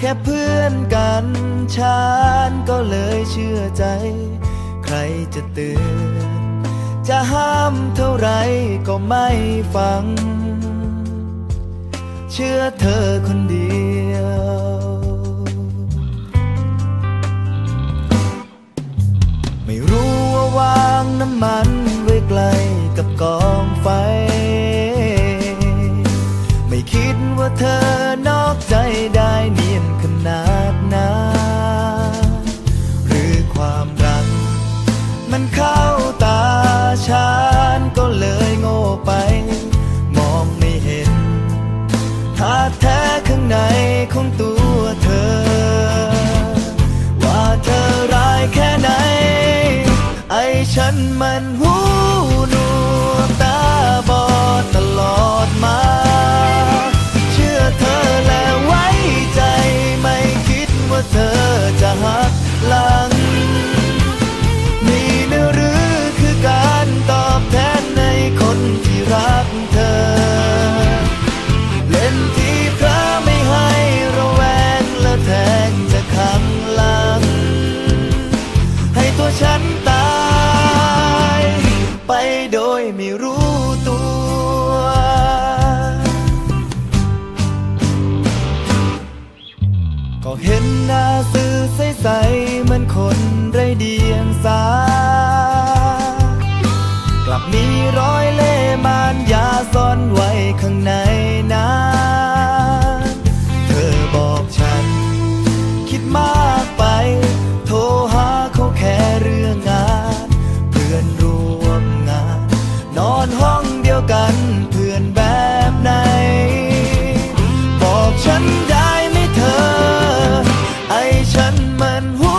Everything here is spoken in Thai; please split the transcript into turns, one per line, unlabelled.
แค่เพื่อนกันฉันก็เลยเชื่อใจ ใครจะเตือนจะห้ามเท่าไรก็ไม่ฟัง เชื่อเธอคนเดียว มันเข้าตาฉันก็เลยโง่ไป มองไม่เห็นท่าแท้ข้างในของตัวเธอ ว่าเธอร้ายแค่ไหน ไอ้ฉันมันหัว ก็เห็นหน้าซื่อใสๆเหมือนคนไรเดียงสา กลับมีรอยเล่มานยาซ่อนไว้ข้างในนั้นเธอบอกฉัน คิดมากไป โทรหาเขาแค่เรื่องงาน เพื่อนร่วมงาน นอนห้องเดียวกันเพื่อนแบ มันหัว